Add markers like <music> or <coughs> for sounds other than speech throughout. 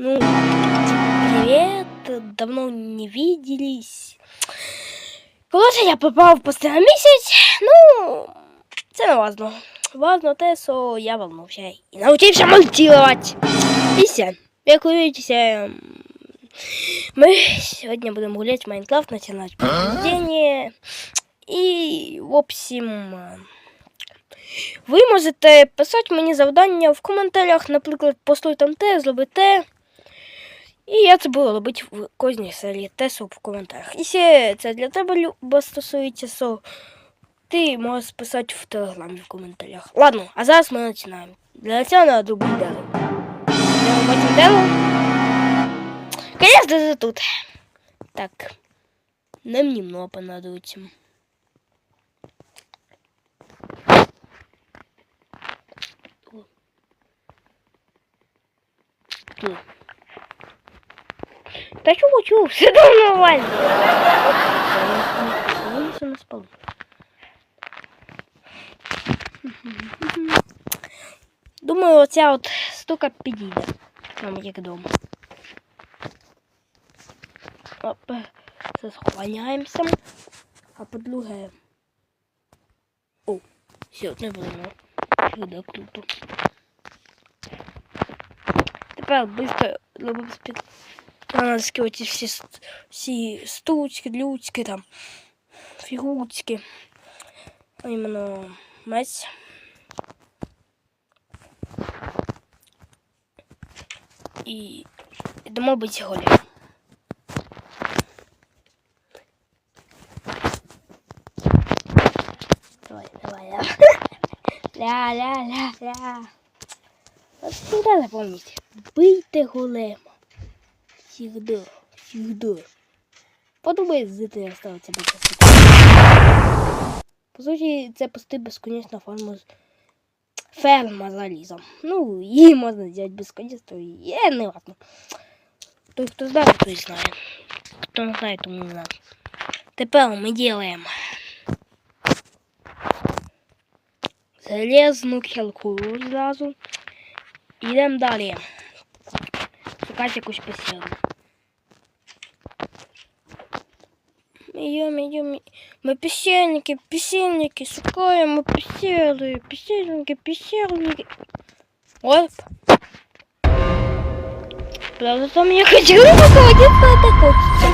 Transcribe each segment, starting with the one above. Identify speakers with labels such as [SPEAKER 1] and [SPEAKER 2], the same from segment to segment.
[SPEAKER 1] Ну, привет, давно не виделись. Коротше, я попав в постійний місяць, ну, це не важно. Важно те, що я волнувся і навчився монтувати. І все. Як ви видите, ми сьогодні будемо гуляти в Майнкрафт, починати прохождение. І, в общем, ви можете писати мені завдання в коментарях, наприклад, послуй там те, зроби те. І я це буду робити в кожній серії тесу в коментарях. Ще це для тебе Люба, стосується, що ти можеш писати в телеграмі в коментарях. Ладно, а зараз ми починаємо. Для цього треба зробити дерево. Дерево, потім дерево. Конечно же тут. Так. Нам немного понадобится. Тут. Да чего, чего, все нормально. Все на спал. Думаю, оця от штука підійде. Нам як дома. Оп, це схованяємося. А по-друге. О, все, не було. Сюди круто. Тепер швидко робимо спід. Треба скидати всі, всі длючки там, фігурочки. А іменно мець. І йдемо бити голі. Давай, давай, давай. <laughs> Ля, ля, ля, ля. Вот всегда запомните. Бийте голема. Всегда, всегда. Подумай, з ти ставиться бити. По суті, це пусти безконечна форма ферма залізом. Ну, її можна взяти безконечно, є не важно. Той, хто знає, той знає. Хто не знає, тому не знає. Тепер ми робимо залезну кілку зразу. Ідемо далі. Шукати якусь посілку. Идем, идем. Мы песенники, песенники, сухое, мы песели, песельники, песельники. Оп. Правда, там я хочу находиться атакуться.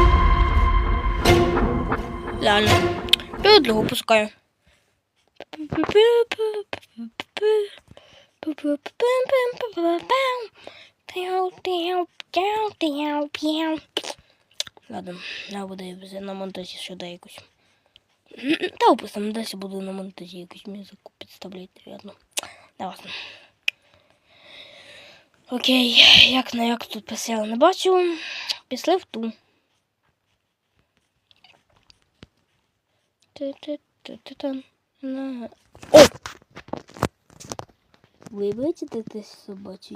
[SPEAKER 1] Ладно. Педло пускаю. Пяу, пяу, пяу, пяу. Ладно, я буду на монтажі сюди якусь. Та на десь буду на монтажі якусь музику підставляти, рядно. Важно. Окей, як на як тут писали, не бачу. Пішли в ту. О! Ви бачите те, що бачу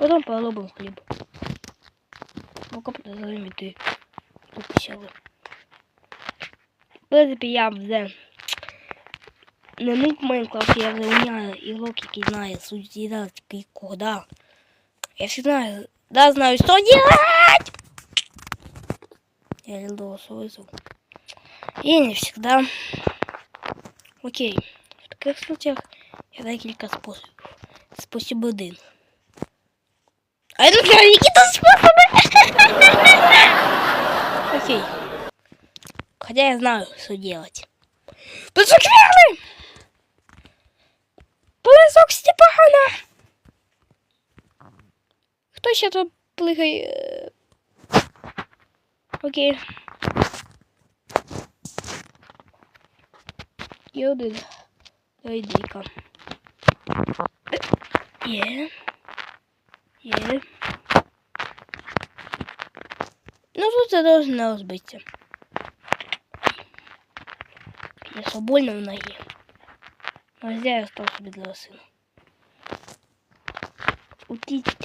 [SPEAKER 1] я? Потім поробимо хліб. Поки подозрим іти. Сіли. В принципі, я вже не нук Майнкрафт, я вже уняю ігрок, який знає суть діла, такий кода. Я все знаю, да, знаю, что делать! Я Лилдоса вызову. И не всегда. Окей. В таких случаях я декілька способів. Спосіб один. Знаю, які то способи. <laughs> Окей. Хотя я знаю, что делать. Подсукверны! Полосок Степана! Хто ще тут плигає? Окей. Є один. Ой, дійка. Є. Є. Ну тут це должно розбитися. Если больно в ноге. А зря я остался без сына. Утіть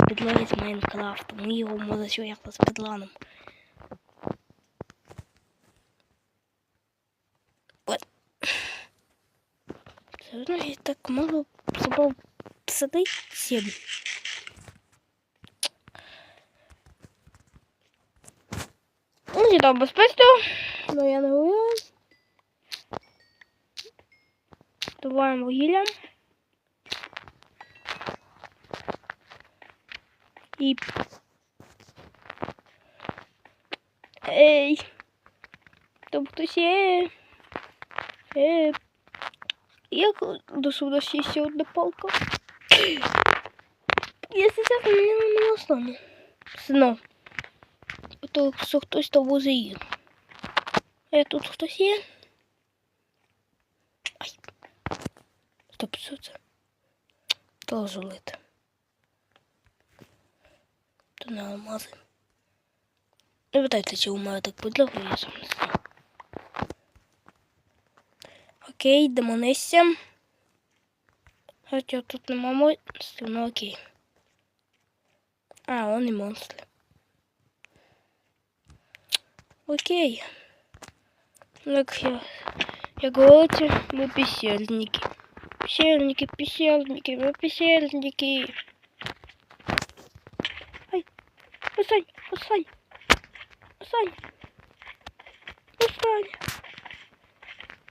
[SPEAKER 1] спідланець Майнкрафту. Ми його може ще якось спідланом. От. Все одно я так мало забрав садити. Ну, не там безпечно, но я не гуляю. Добуваємо вугілля. І... Ей! Там хтось є. Е. Як до сюди ще ще одна палка? Якщо чесно, мені не останнє. Сно. То хтось там возить. Е, тут хтось є? Ай. Стоп, що це? Тоже лити. То не алмази. Не питайте, чи у мене так підлогу, я сам. Окей, йдемо нижче. Хоча тут нема монстрів, ну окей. А, он і монстр. Окей. Як я, як говорите, ми пісельники. Пісельники, пісельники, ми пісельники. Ай, Усань, Усань. Усань. Усань.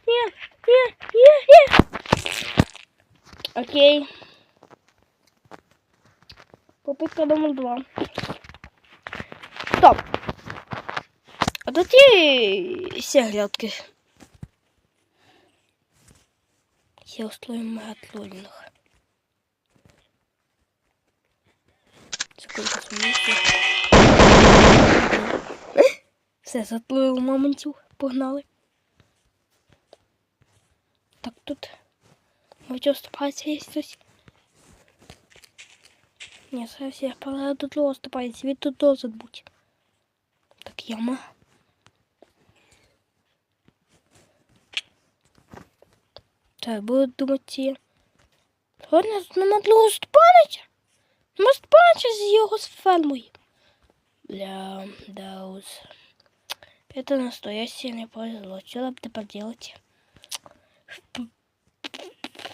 [SPEAKER 1] Нет, нет, нет, нет. Окей. Попытка номер два. А тут є всі грядки. Я устрою магатлольних. Секунду, сумнівся. Все, заплив мамонтів. Погнали. Так, тут може оступається є хтось. Ні, зараз я пора тут оступається, він тут должен бути. Так, яма. Так, буду думати. Ладно, тут нема для Степанича. Нема Степанича з його з фермою. Бля, даус. Это настоящее не повезло. Что нам теперь делать?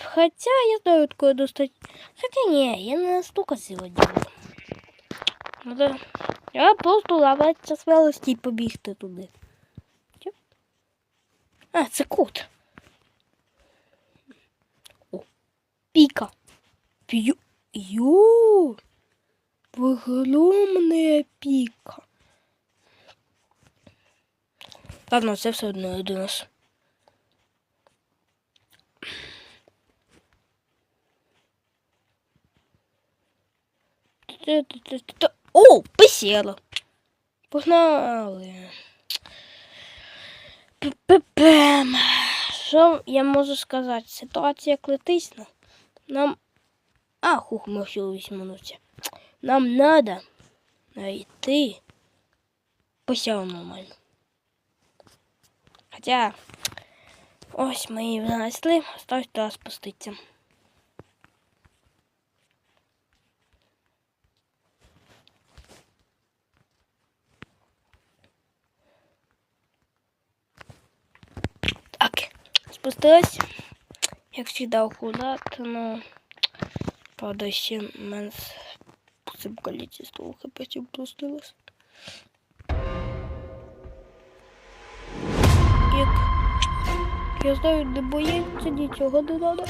[SPEAKER 1] Хотя я знаю, откуда достать. Хотя не, я не настолько сегодня. Ну да. Я просто лавати смелості і побігти туди. Чо? А, це кот. Піка. П'ю. Йо. Огромная піка. Ладно, це все одно до нас. О, посіла. Погнали. Що я можу сказати? Ситуація критична. Нам. А, хух, ще 8 минут. Нам надо найти посіл нормально. Хоча ось ми її знайшли, осталось туди спуститися. Так, спустилась. Як завжди аккуратно, но правда ще в мене цим количеством хп спустилась. Як я знаю, не боїться нічого не треба.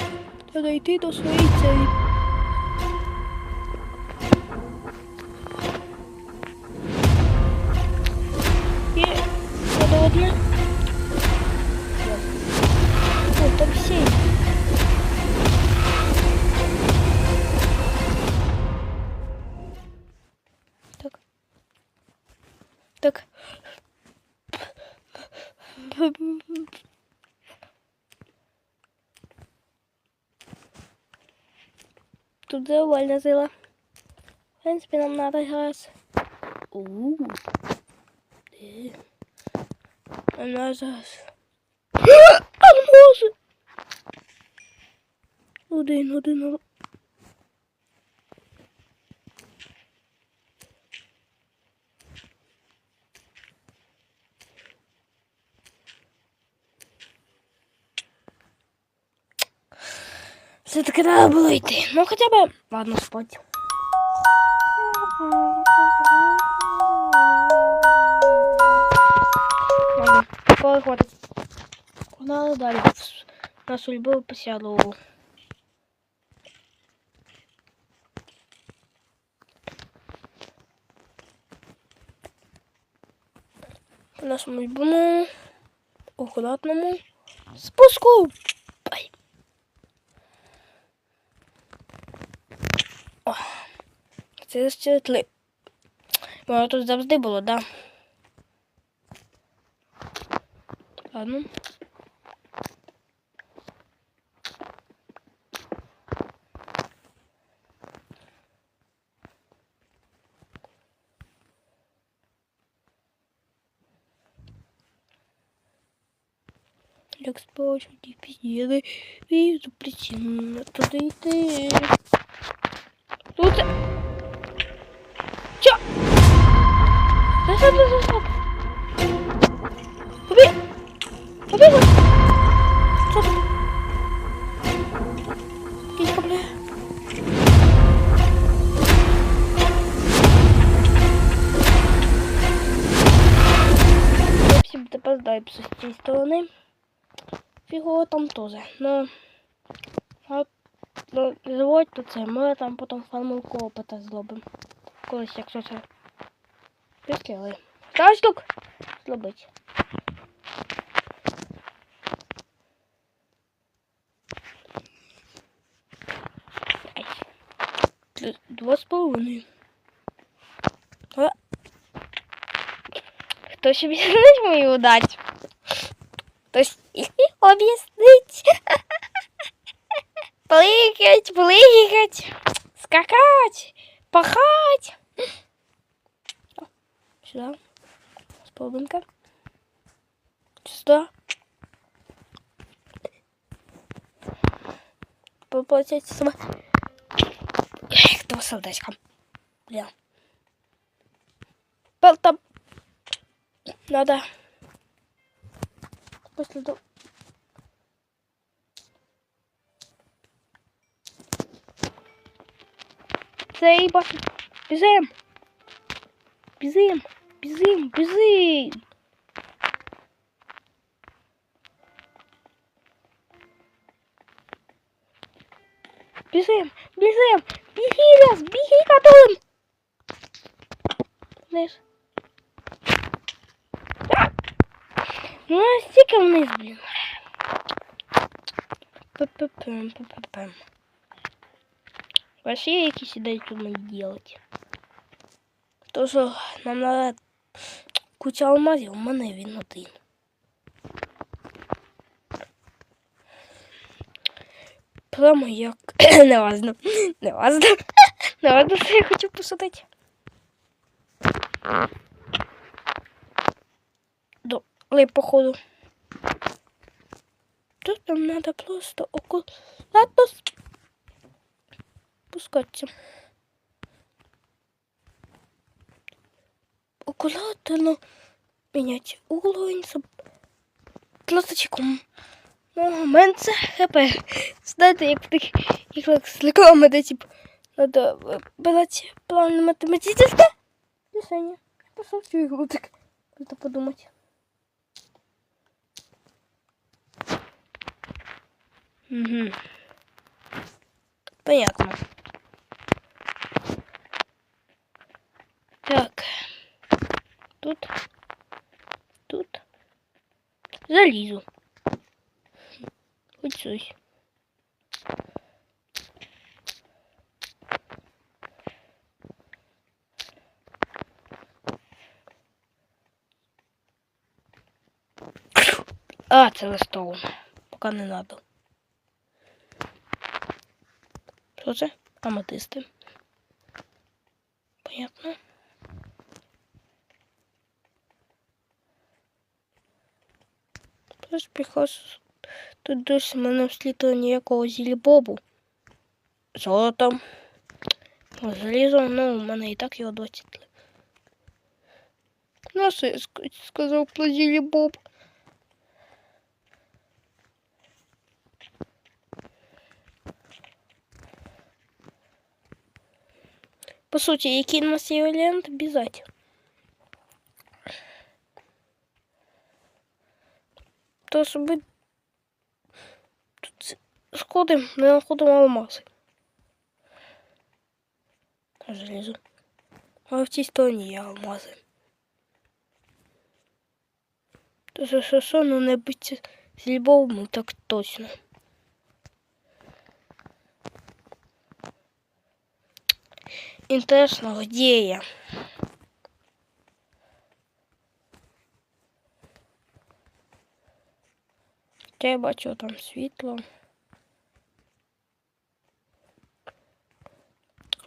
[SPEAKER 1] Треба йти до своєї цілі. Так. Тут довольно сила. В принципе, нам надо газ. Ууу. Де? Нам надо газ. Алмази! Один, один, один. Все-таки треба було йти. Ну хоча б. Ладно, спать. Ладно, коли хватить. Погнали далі. На судьбу посяду. Нашому любому акуратному спуску. Ай. О, це ще тли. Воно тут завжди було, да? Ладно. Як спочатку пізділи, візу причину туди йти. Тут. Назад. Побіг. Що тут? З цієї сторони. Фігово там теж. Ну, ну, заводьте це, ми там потім формулку опита зробимо. Колись, якщо це підкили. Старий штук зробить. Два з половиною. А. Хто ще об'яснить мою удачу? Хтось об'яснить. Пликать, пликать, скакать, пахать. Сюда. С половинка. Сюда. Поплатить сама. Кто солдатиком? Бля. Был. Надо. После того. Цей баш. Бізим. Бізим. Бізим. Бізим. Бізим. Бізим. Біги нас. Біги катун. Вниз. А! Ну, а стільки вниз, блін. Пу-пу-пум, пу-пу-пум. Вообще якісь ідеї тут мені делать. То, що нам надо куча алмазів, у мене він один. Прямо як... <coughs> не важно. Не важно. <coughs> Не важно, що я хочу посадити. До походу. Тут нам надо просто аккуратно спускаться. Аккуратно менять угловень с класочком. Момент це хп. Знаєте, як в тих іграх з леками, де тип надо брати план математичне рішення. Я пошел в цю ігру так. Просто подумать. Угу. Понятно. Так. Тут. Тут. Залізу. Хоч щось. А, це листоун. Поки не надо. Що це? Аматисти. приход тут досі мене вслідує ніякого зілібобу. Золотом. Залізом, ну, у ну, мене і так його досить. Ну, я сказав про зілібоб. По суті, який у нас є варіант, бізать. То, щоб ми тут сходимо, не знаходимо алмази. Железо. А в цій стороні є алмази. То що, що, ну не биться з любов'ю, так точно. Интересно, где я? Та я бачу там світло.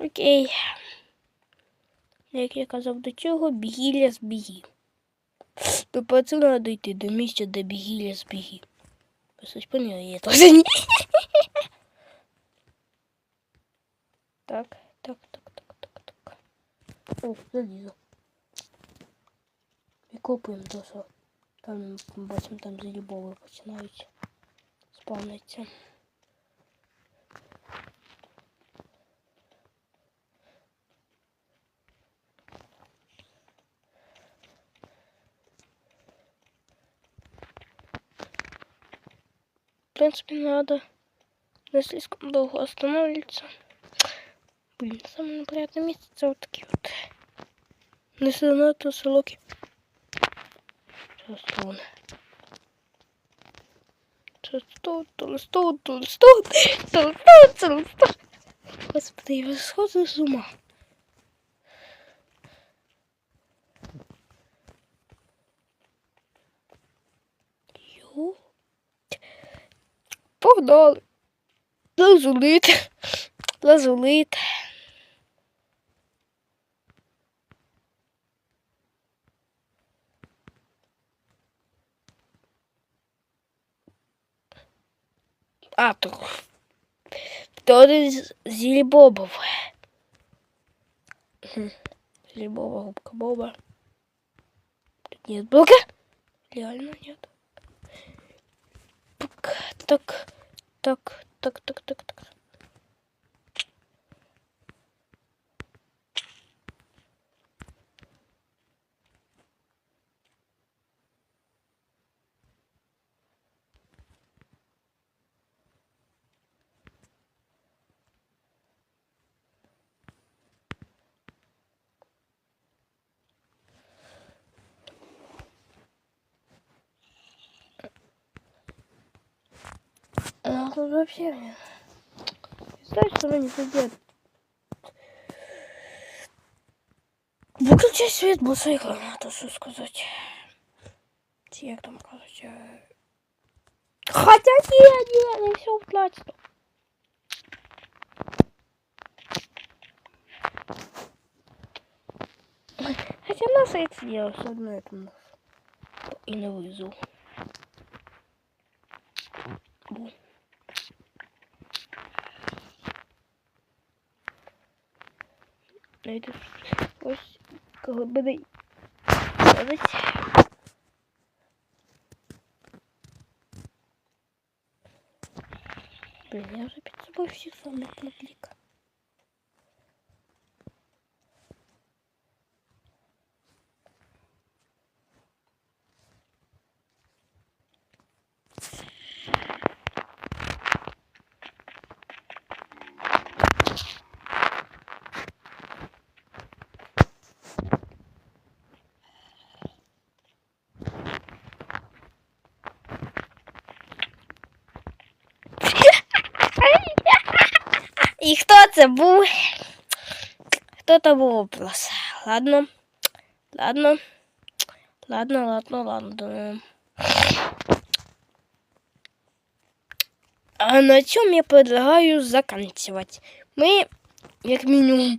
[SPEAKER 1] Окей. Як я казав до цього, бігіля збіги. То по це треба дійти до місця, де бігіля збіги. Просто поняла, я теж ні. Так, так, так, так, так, так. О, залізо. І копаємо то, що там бачимо, там залюбови починають спавнитися. В принципе, надо не слишком долго останавливаться. Блин, самое неприятное место это вот такие вот. Не занадто солоки. Честон, толстон. Господи, я схожу с ума. Ю. Погнали. Лазулит. Лазулит. А, то. То з Зілібобов. Зілібоба, губка Боба. Тут нет блока? Реально нет. Так, так, так, так, так, так, так. А тут вообще мне... Знаешь, что не пойдет? Выключай свет, бо свій гранату, що сказати. Чи як там кажуть? е, Хотя ні, ні, не все вплачено. Хотя нас это дело, все одно это нас. И не вызов. Бу. Найду ось коли буде Блін, я вже під собою всіх самих наклік. І хто це був? Хто то був вопрос? Ладно. Ладно. Ладно, ладно, ладно. А на чем я предлагаю заканчивать? Мы, як минимум,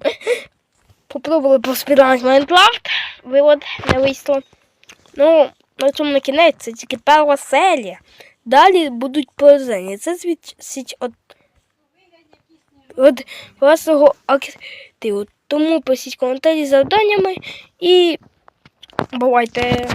[SPEAKER 1] <coughs> попробовали поспідати Майнкрафт. Вивод не вийшло. Ну, на цьому на кінець це тільки перша серія. Далі будуть продовження. Це свідчить от від вашого активу. Тому пишіть коментарі з завданнями і бувайте!